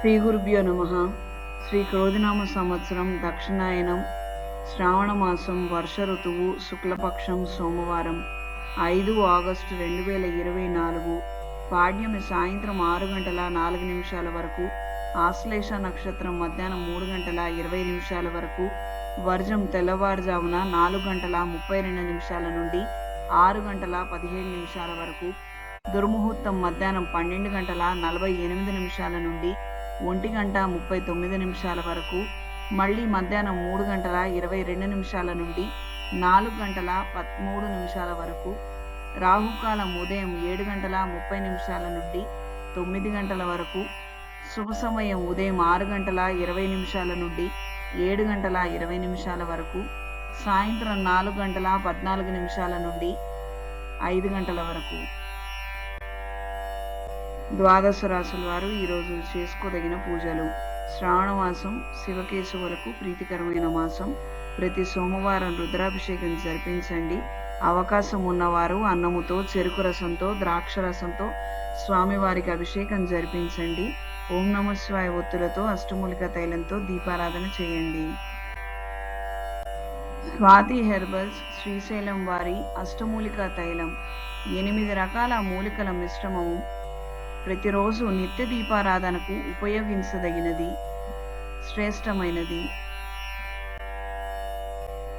శ్రీ గురుభ్యో నమ. శ్రీ క్రోధినామ సంవత్సరం దక్షిణాయనం శ్రావణ మాసం వర్ష ఋతువు శుక్లపక్షం సోమవారం. ఐదు ఆగస్టు రెండు వేల ఇరవై నాలుగు పాడ్యమి సాయంత్రం ఆరు గంటల నాలుగు నిమిషాల వరకు ఆశ్లేష నక్షత్రం మధ్యాహ్నం మూడు గంటల ఇరవై నిమిషాల వరకు వర్జం తెల్లవారుజామున నాలుగు గంటల ముప్పై రెండు నిమిషాల నుండి ఆరు గంటల పదిహేడు నిమిషాల వరకు దుర్ముహూర్తం మధ్యాహ్నం పన్నెండు గంటల నలభై ఎనిమిది నిమిషాల నుండి ఒంటి గంట ముప్పై తొమ్మిది నిమిషాల వరకు మళ్ళీ మధ్యాహ్నం మూడు గంటల ఇరవై రెండు నిమిషాల నుండి నాలుగు గంటల పదమూడు నిమిషాల వరకు రాహుకాలం ఉదయం ఏడు గంటల ముప్పై నిమిషాల నుండి తొమ్మిది గంటల వరకు శుభ సమయం ఉదయం ఆరు గంటల ఇరవై నిమిషాల నుండి ఏడు గంటల ఇరవై నిమిషాల వరకు సాయంత్రం నాలుగు గంటల పద్నాలుగు నిమిషాల నుండి ఐదు గంటల వరకు. ద్వాదశ రాసుల వారు ఈరోజు చేసుకోదగిన పూజలు. శ్రావణమాసం శివకేశవులకు ప్రీతికరమైన మాసం. ప్రతి సోమవారం రుద్రాభిషేకం జరిపించండి. అవకాశం ఉన్నవారు అన్నముతో చెరుకు రసంతో ద్రాక్ష రసంతో స్వామివారికి అభిషేకం జరిపించండి. ఓం నమ శివాయ ఒత్తులతో అష్టమూలిక తైలంతో దీపారాధన చేయండి. స్వాతి హెర్బల్స్ శ్రీశైలం వారి అష్టమూలిక తైలం. ఎనిమిది రకాల మూలికల మిశ్రమము. ప్రతిరోజు నిత్య దీపారాధనకు ఉపయోగించదగినది శ్రేష్టమైనది.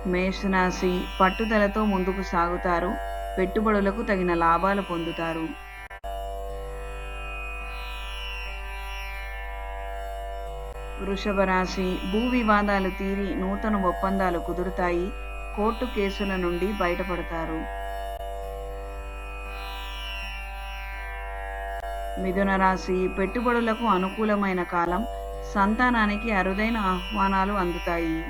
మేషరాశి పట్టుదలతో ముందుకు సాగుతారు. పెట్టుబడులకు తగిన లాభాలు పొందుతారు. వృషభ రాశి భూ వివాదాలు తీరి నూతన ఒప్పందాలు కుదురుతాయి. కోర్టు కేసుల నుండి బయటపడతారు. మిథున రాశి పెట్టుబడులకు అనుకూలమైన కాలం సంతానానికి అరుదైన ఆహ్వానాలు అందుతాయి.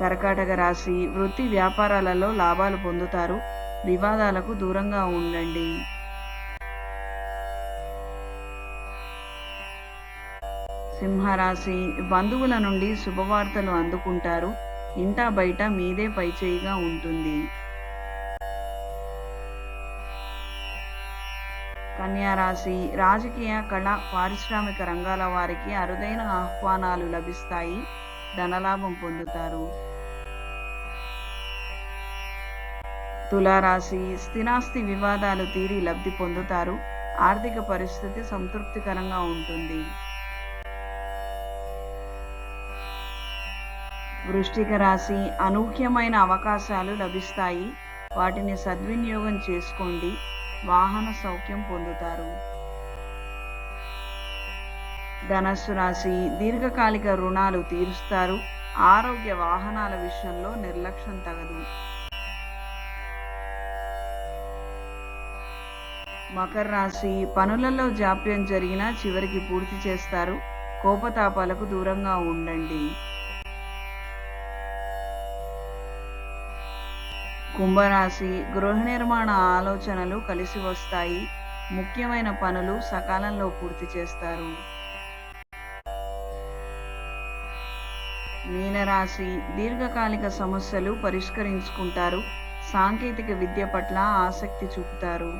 కర్కాటక రాశి వృత్తి వ్యాపారాలలో లాభాలు పొందుతారు. వివాదాలకు దూరంగా ఉండండి. సింహరాశి బంధువుల నుండి శుభవార్తలు అందుకుంటారు. ఇంటా బయట మీదే పైచేయిగా ఉంటుంది. కన్యారాశి రాజకీయ కళ పారిశ్రామిక రంగాల వారికి అరుదైన ఆహ్వానాలు లభిస్తాయి. ధనలాభం పొందుతారు. తులారాశి స్థిరాస్తి వివాదాలు తీరి లబ్ధి పొందుతారు. ఆర్థిక పరిస్థితి సంతృప్తికరంగా ఉంటుంది. వృష్టిక రాశి అనూహ్యమైన అవకాశాలు లభిస్తాయి. వాటిని సద్వినియోగం చేసుకోండి. వాహన సౌఖ్యం పొందుతారు. ధనస్సు రాశి దీర్ఘకాలిక రుణాలు తీరుస్తారు. ఆరోగ్య వాహనాల విషయంలో నిర్లక్ష్యం తగదు. మకర రాశి పనులలో జాప్యం జరిగినా చివరికి పూర్తి చేస్తారు. కోపతాపాలకు దూరంగా ఉండండి. కుంభరాశి గృహ నిర్మాణ ఆలోచనలు కలిసి వస్తాయి. ముఖ్యమైన పనులు సకాలంలో పూర్తి చేస్తారు. మీనరాశి దీర్ఘకాలిక సమస్యలు పరిష్కరించుకుంటారు. సాంకేతిక విద్య పట్ల ఆసక్తి చూపుతారు.